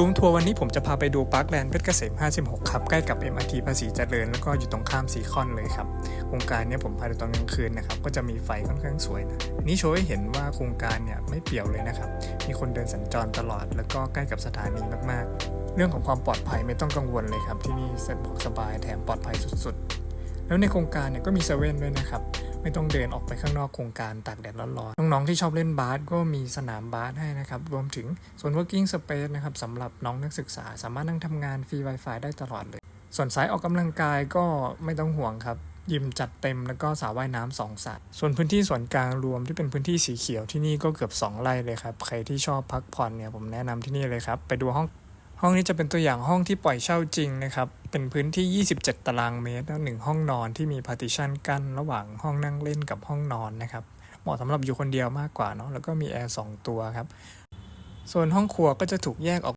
รูมทัวร์วันนี้ผมจะพาไปดูปาร์คแลนด์เพชรเกษม 56 ครับ ใกล้กับ MRT ภาษีเจริญ แล้วก็อยู่ตรงข้ามซีคอนเลยครับ โครงการนี้ผมพาดูตอนกลางคืนนะครับ ก็จะมีไฟค่อนข้างสวยนะนี่โชว์ให้เห็นว่าโครงการเนี่ยไม่เปี่ยวเลยนะครับ มีคนเดินสัญจรตลอด แล้วก็ใกล้กับสถานีมากๆ เรื่องของความปลอดภัยไม่ต้องกังวลเลยครับ ที่นี่สะดวกสบายแถมปลอดภัยสุดๆ แล้วในโครงการเนี่ยก็มีเซเว่นด้วยนะครับ ไม่ต้องเดินออกไปข้างนอกโครงการตากแดดร้อนๆ น้องๆที่ชอบเล่นบาสก็มีสนามบาสให้นะครับ รวมถึงโซน working space นะครับสำหรับน้องนักศึกษา สามารถนั่งทำงานฟรี Wi-Fi ได้ตลอดเลย ส่วนสายออกกำลังกายก็ไม่ต้องห่วงครับยิมจัดเต็มแล้วก็สระว่ายน้ำสองสระส่วนพื้นที่ส่วนกลางรวมที่เป็นพื้นที่สีเขียวที่นี่ก็เกือบ 2 ไร่เลยครับ ใครที่ชอบพักผ่อนเนี่ยผมแนะนำที่นี่เลยครับ ไปดูห้อง ห้องนี้จะเป็นตัวอย่างห้องที่ปล่อยเช่าจริงนะครับ เป็นพื้นที่ 27 ตารางเมตรแล้วหนึ่งห้องนอนที่มีพาร์ติชันกั้นระหว่างห้องนั่งเล่นกับห้องนอนนะครับ เหมาะสำหรับอยู่คนเดียวมากกว่าเนาะ แล้วก็มีแอร์2ตัวครับ ส่วนห้องครัวก็จะถูกแยกออก